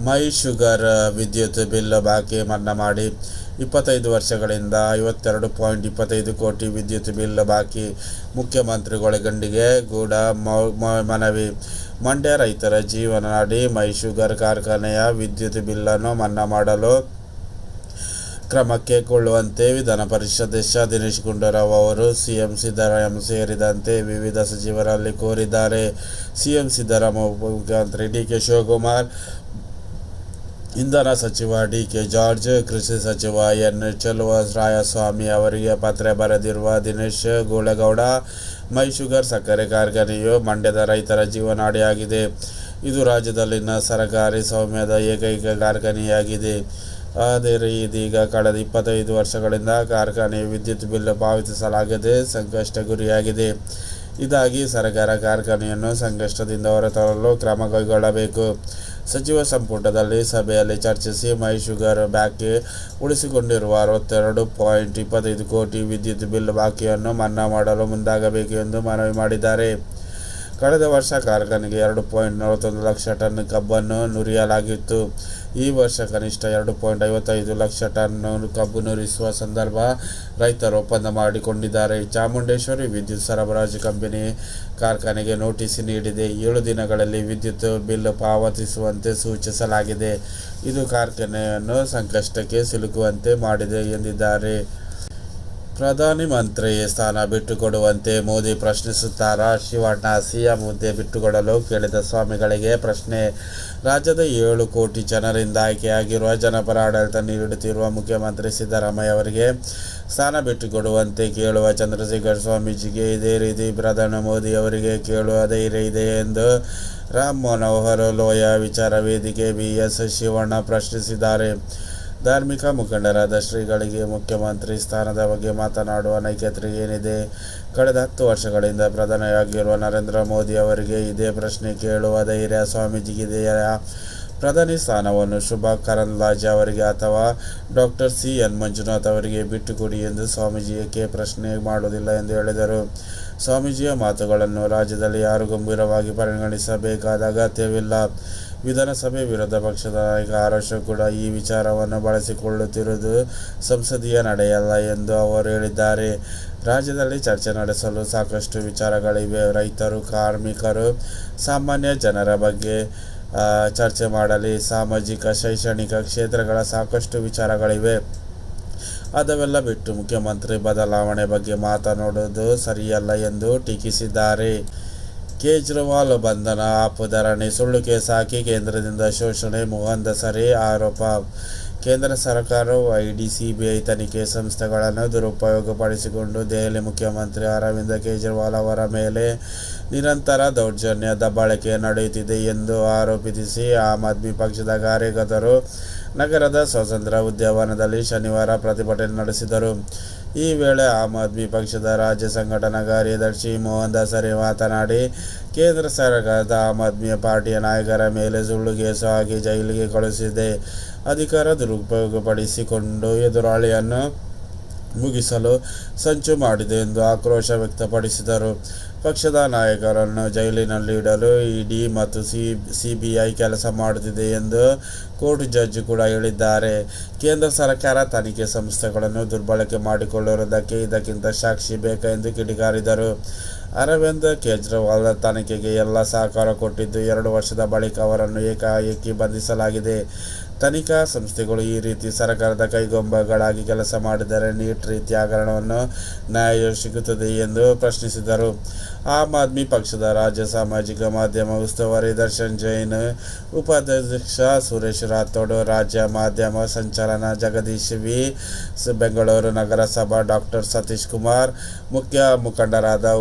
ಮೈ sugar, ವಿದ್ಯುತ್ bill ಬಾಕಿ ಮನ್ನಾ ಮಾಡಿ ಇಪ್ಪತ್ತೈದು ವರ್ಷಗಳಿಂದ ಐವತ್ತೆರಡು ಪಾಯಿಂಟ್ ಇಪ್ಪತ್ತೈದು ಕೋಟಿ ವಿದ್ಯುತ್ ಬಿಲ್ ಬಾಕಿ. ಮುಖ್ಯಮಂತ್ರಿಗಳ ಗಂಡಿಗೆ ಮ- ಮನವಿ. ಮಂಡ್ಯ ರೈತರ ಜೀವನ ನಾಡಿ ಮೈ ಶುಗರ್ ಕಾರ್ಖಾನೆಯ ವಿದ್ಯುತ್ ಬಿಲ್ಲನ್ನು ಮನ್ನಾ ಮಾಡಲು ಕ್ರಮಕ್ಕೆ ಕೊಳ್ಳುವಂತೆ ವಿಧಾನ ಪರಿಷತ್ ಸದಸ್ಯ ದಿನೇಶ್ ಗುಂಡೂರಾವ್ ಅವರು ಸಿಎಂ ಸಿದ್ದರಾಮಯ್ಯ ಸೇರಿದಂತೆ ವಿವಿಧ ಸಚಿವರಲ್ಲಿ ಕೋರಿದ್ದಾರೆ. ಸಿಎಂ ಸಿದ್ದರಾಮಯ್ಯ ಉಪಮುಖ್ಯಮಂತ್ರಿ ಡಿಕೆ ಶಿವಕುಮಾರ್ ಇಂಧನ ಸಚಿವ ಡಿಕೆ ಜಾರ್ಜ್, ಕೃಷಿ ಸಚಿವ ಎನ್. ಚೆಲುವರಾಯಸ್ವಾಮಿ ಅವರಿಗೆ ಪತ್ರ ಬರೆದಿರುವ ದಿನೇಶ್ ಗೋಳೆಗೌಡ ಮೈ ಶುಗರ್ ಸಕ್ಕರೆ ಕಾರ್ಖಾನೆಯು ಮಂಡ್ಯದ ರೈತರ ಜೀವನಾಡಿಯಾಗಿದೆ. ಇದು ರಾಜ್ಯದಲ್ಲಿನ ಸರಕಾರಿ ಸೌಮ್ಯದ ಏಕೈಕ ಕಾರ್ಖಾನೆಯಾಗಿದೆ. ಆದರೆ ಇದೀಗ ಕಳೆದ ಇಪ್ಪತ್ತೈದು ವರ್ಷಗಳಿಂದ ಕಾರ್ಖಾನೆಯ ವಿದ್ಯುತ್ ಬಿಲ್ ಪಾವತಿಸಲಾಗದೆ ಸಂಕಷ್ಟ ಗುರಿಯಾಗಿದೆ ಇದಾಗಿ ಸರ್ಕಾರ ಕಾರ್ಖಾನೆಯನ್ನು ಸಂಕಷ್ಟದಿಂದ ಹೊರತರಲು ಕ್ರಮ ಕೈಗೊಳ್ಳಬೇಕು. ಸಚಿವ ಸಂಪುಟದಲ್ಲಿ ಸಭೆಯಲ್ಲಿ ಚರ್ಚಿಸಿ ಮೈಶುಗರ್ ಬಾಕಿ ಉಳಿಸಿಕೊಂಡಿರುವ ಅರವತ್ತೆರಡು ಪಾಯಿಂಟ್ ಇಪ್ಪತ್ತೈದು ಕೋಟಿ ವಿದ್ಯುತ್ ಬಿಲ್ ಬಾಕಿಯನ್ನು ಮನ್ನಾ ಮಾಡಲು ಮುಂದಾಗಬೇಕು ಎಂದು ಮನವಿ ಮಾಡಿದ್ದಾರೆ. ಕಳೆದ ವರ್ಷ ಕಾರ್ಖಾನೆಗೆ ಎರಡು ಪಾಯಿಂಟ್ ನಲವತ್ತೊಂದು ಲಕ್ಷ ಟನ್ ಕಬ್ಬನ್ನು ನುರಿಯಲಾಗಿತ್ತು. ಈ ವರ್ಷ ಕನಿಷ್ಠ ಎರಡು ಪಾಯಿಂಟ್ ಐವತ್ತೈದು ಲಕ್ಷ ಟನ್ ಕಬ್ಬು ನುರಿಸುವ ಸಂದರ್ಭ ರೈತರು ಒಪ್ಪಂದ ಮಾಡಿಕೊಂಡಿದ್ದಾರೆ. ಚಾಮುಂಡೇಶ್ವರಿ ವಿದ್ಯುತ್ ಸರಬರಾಜು ಕಂಪನಿ ಕಾರ್ಖಾನೆಗೆ ನೋಟಿಸ್ ನೀಡಿದೆ. ಏಳು ದಿನಗಳಲ್ಲಿ ವಿದ್ಯುತ್ ಬಿಲ್ ಪಾವತಿಸುವಂತೆ ಸೂಚಿಸಲಾಗಿದೆ. ಇದು ಕಾರ್ಖಾನೆಯನ್ನು ಸಂಕಷ್ಟಕ್ಕೆ ಸಿಲುಕುವಂತೆ ಮಾಡಿದೆ ಎಂದಿದ್ದಾರೆ. ಪ್ರಧಾನಿ ಮಂತ್ರಿ ಸ್ಥಾನ ಬಿಟ್ಟುಕೊಡುವಂತೆ ಮೋದಿ ಪ್ರಶ್ನಿಸುತ್ತಾರಾ? ಶಿವಣ್ಣ ಸಿಎಂ ಹುದ್ದೆ ಬಿಟ್ಟುಕೊಡಲು ಕೇಳಿದ ಸ್ವಾಮಿಗಳಿಗೆ ಪ್ರಶ್ನೆ. ರಾಜ್ಯದ ಏಳು ಕೋಟಿ ಜನರಿಂದ ಆಯ್ಕೆಯಾಗಿರುವ ಜನಪರ ಆಡಳಿತ ನೀಡುತ್ತಿರುವ ಮುಖ್ಯಮಂತ್ರಿ ಸಿದ್ದರಾಮಯ್ಯ ಅವರಿಗೆ ಸ್ಥಾನ ಬಿಟ್ಟುಕೊಡುವಂತೆ ಕೇಳುವ ಚಂದ್ರಶೇಖರ್ ಸ್ವಾಮೀಜಿಗೆ ಇದೇ ರೀತಿ ಪ್ರಧಾನಿ ಮೋದಿ ಅವರಿಗೆ ಕೇಳುವ ಧೈರ್ಯ ಇದೆ ಎಂದು ರಾಮ್ ಮನೋಹರ್ ಲೋಯ ವಿಚಾರ ವೇದಿಕೆ ಬಿ ಎಸ್ ಶಿವಣ್ಣ ಪ್ರಶ್ನಿಸಿದ್ದಾರೆ. ಧಾರ್ಮಿಕ ಮುಖಂಡರಾದ ಶ್ರೀಗಳಿಗೆ ಮುಖ್ಯಮಂತ್ರಿ ಸ್ಥಾನದ ಬಗ್ಗೆ ಮಾತನಾಡುವ ನೈಕತ್ರಿ ಏನಿದೆ? ಕಳೆದ ಹತ್ತು ವರ್ಷಗಳಿಂದ ಪ್ರಧಾನಿಯಾಗಿರುವ ನರೇಂದ್ರ ಮೋದಿ ಅವರಿಗೆ ಇದೇ ಪ್ರಶ್ನೆ ಕೇಳುವ ಧೈರ್ಯ ಸ್ವಾಮೀಜಿಗಿದೆಯಾ? ಪ್ರಧಾನಿ ಸ್ಥಾನವನ್ನು ಶುಭಾ ಕರಂದ್ಲಾಜೆ ಅವರಿಗೆ ಅಥವಾ ಡಾಕ್ಟರ್ ಸಿ ಎನ್ ಮಂಜುನಾಥ್ ಅವರಿಗೆ ಬಿಟ್ಟುಕೊಡಿ ಎಂದು ಸ್ವಾಮೀಜಿ ಏಕೆ ಪ್ರಶ್ನೆ ಮಾಡುವುದಿಲ್ಲ ಎಂದು ಹೇಳಿದರು. ಸ್ವಾಮೀಜಿಯ ಮಾತುಗಳನ್ನು ರಾಜ್ಯದಲ್ಲಿ ಯಾರು ಗಂಭೀರವಾಗಿ ಪರಿಗಣಿಸಬೇಕಾದ ಅಗತ್ಯವಿಲ್ಲ. ವಿಧಾನಸಭೆ ವಿರೋಧ ಪಕ್ಷದ ನಾಯಕ ಆರೋಶ ಕೂಡ ಈ ವಿಚಾರವನ್ನು ಬಳಸಿಕೊಳ್ಳುತ್ತಿರುವುದು ಸಂಸದೀಯ ನಡೆಯಲ್ಲ ಎಂದು ಅವರು ಹೇಳಿದ್ದಾರೆ. ರಾಜ್ಯದಲ್ಲಿ ಚರ್ಚೆ ನಡೆಸಲು ಸಾಕಷ್ಟು ವಿಚಾರಗಳಿವೆ. ರೈತರು, ಕಾರ್ಮಿಕರು, ಸಾಮಾನ್ಯ ಜನರ ಬಗ್ಗೆ ಚರ್ಚೆ ಮಾಡಲಿ. ಸಾಮಾಜಿಕ, ಶೈಕ್ಷಣಿಕ ಕ್ಷೇತ್ರಗಳ ಸಾಕಷ್ಟು ವಿಚಾರಗಳಿವೆ. ಅದವೆಲ್ಲ ಬಿಟ್ಟು ಮುಖ್ಯಮಂತ್ರಿ ಬದಲಾವಣೆ ಬಗ್ಗೆ ಮಾತನಾಡುವುದು ಸರಿಯಲ್ಲ ಎಂದು ಟೀಕಿಸಿದ್ದಾರೆ. ಕೇಜ್ರಿವಾಲ್ ಬಂಧನ ಆಪು ಧರಣಿ ಸುಳ್ಳು ಕೇಸ್ ಹಾಕಿ ಕೇಂದ್ರದಿಂದ ಶೋಷಣೆ ಮುಹಂದ ಸರಿ ಆರೋಪ. ಕೇಂದ್ರ ಸರ್ಕಾರವು ಐಡಿ, ಸಿಬಿಐ ತನಿಖೆ ಸಂಸ್ಥೆಗಳನ್ನು ದುರುಪಯೋಗಪಡಿಸಿಕೊಂಡು ದೆಹಲಿ ಮುಖ್ಯಮಂತ್ರಿ ಅರವಿಂದ ಕೇಜ್ರಿವಾಲ್ ಅವರ ಮೇಲೆ ನಿರಂತರ ದೌರ್ಜನ್ಯ ದಬ್ಬಾಳಿಕೆ ನಡೆಯುತ್ತಿದೆ ಎಂದು ಆರೋಪಿಸಿ ಆಮ್ ಆದ್ಮಿ ಪಕ್ಷದ ಕಾರ್ಯಕರ್ತರು ನಗರದ ಸ್ವಾತಂತ್ರ್ಯ ಉದ್ಯಾನವನದಲ್ಲಿ ಶನಿವಾರ ಪ್ರತಿಭಟನೆ ನಡೆಸಿದರು. ಈ ವೇಳೆ ಆಮ್ ಆದ್ಮಿ ಪಕ್ಷದ ರಾಜ್ಯ ಸಂಘಟನಾ ಕಾರ್ಯದರ್ಶಿ ಮೋಹನ್ ದಾಸರಿ ಮಾತನಾಡಿ, ಕೇಂದ್ರ ಸರ್ಕಾರದ ಆಮ್ ಆದ್ಮಿ ಪಾರ್ಟಿಯ ನಾಯಕರ ಮೇಲೆ ಸುಳ್ಳು ಕೇಸು ಹಾಕಿ ಜೈಲಿಗೆ ಕಳುಹಿಸಿದೆ. ಅಧಿಕಾರ ದುರುಪಯೋಗಪಡಿಸಿಕೊಂಡು ಎದುರಾಳಿಯನ್ನು ಮುಗಿಸಲು ಸಂಚು ಮಾಡಿದೆ ಎಂದು ಆಕ್ರೋಶ ವ್ಯಕ್ತಪಡಿಸಿದರು. ಪಕ್ಷದ ನಾಯಕರನ್ನು ಜೈಲಿನಲ್ಲಿ ಇಡಲು ಇಡಿ ಮತ್ತು ಸಿ, ಸಿಬಿಐ ಕೆಲಸ ಮಾಡುತ್ತಿದೆ ಎಂದು ಕೋರ್ಟ್ ಜಡ್ಜ್ ಕೂಡ ಹೇಳಿದ್ದಾರೆ. ಕೇಂದ್ರ ಸರ್ಕಾರ ತನಿಖೆ ಸಂಸ್ಥೆಗಳನ್ನು ದುರ್ಬಳಕೆ ಮಾಡಿಕೊಳ್ಳುವುದಕ್ಕೆ ಇದಕ್ಕಿಂತ ಸಾಕ್ಷಿ ಬೇಕಾ ಎಂದು ಕಿಡಿಕಾರಿದರು. ಅರವಿಂದ್ ಕೇಜ್ರಿವಾಲ್ ತನಿಖೆಗೆ ಎಲ್ಲ ಸಹಕಾರ ಕೊಟ್ಟಿದ್ದು ಎರಡು ವರ್ಷದ ಬಳಿಕ ಅವರನ್ನು ಏಕಾಏಕಿ ಬಂಧಿಸಲಾಗಿದೆ. ತನಿಖಾ ಸಂಸ್ಥೆಗಳು ಈ ರೀತಿ ಸರ್ಕಾರದ ಕೈಗೊಂಬಗಳಾಗಿ ಕೆಲಸ ಮಾಡಿದರೆ ನೀಟ್ ರೀತಿ ಹಗರಣವನ್ನು ನ್ಯಾಯ ಸಿಗುತ್ತದೆ ಎಂದು ಪ್ರಶ್ನಿಸಿದರು. ಆಮ್ ಆದ್ಮಿ ಪಕ್ಷದ ರಾಜ್ಯ ಸಾಮಾಜಿಕ ಮಾಧ್ಯಮ ಉಸ್ತುವಾರಿ ದರ್ಶನ್ ಜೈನ್, ಉಪಾಧ್ಯಕ್ಷ ಸುರೇಶ್ ರಾಥೋಡ್, ರಾಜ್ಯ ಮಾಧ್ಯಮ ಸಂಚಾಲನ ಜಗದೀಶ್ ವಿ ಬೆಂಗಳೂರು ನಗರಸಭಾ ಡಾಕ್ಟರ್ ಸತೀಶ್ ಕುಮಾರ್, ಮುಖ್ಯ ಮುಖಂಡರಾದ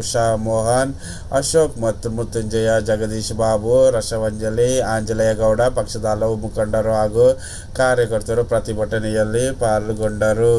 ಉಷಾ ಮೋಹನ್, ಅಶೋಕ್ ಮತ್ತು ಮೃತ್ಯುಂಜಯ ಜಗದೀಶ್ ಬಾಬು, ರಸವಂಜಲಿ ಆಂಜನೇಯಗೌಡ ಪಕ್ಷದ ಹಲವು ಮುಖಂಡರು ಹಾಗೂ ಕಾರ್ಯಕರ್ತರು ಪ್ರತಿಭಟನೆಯಲ್ಲಿ ಪಾಲ್ಗೊಂಡರು.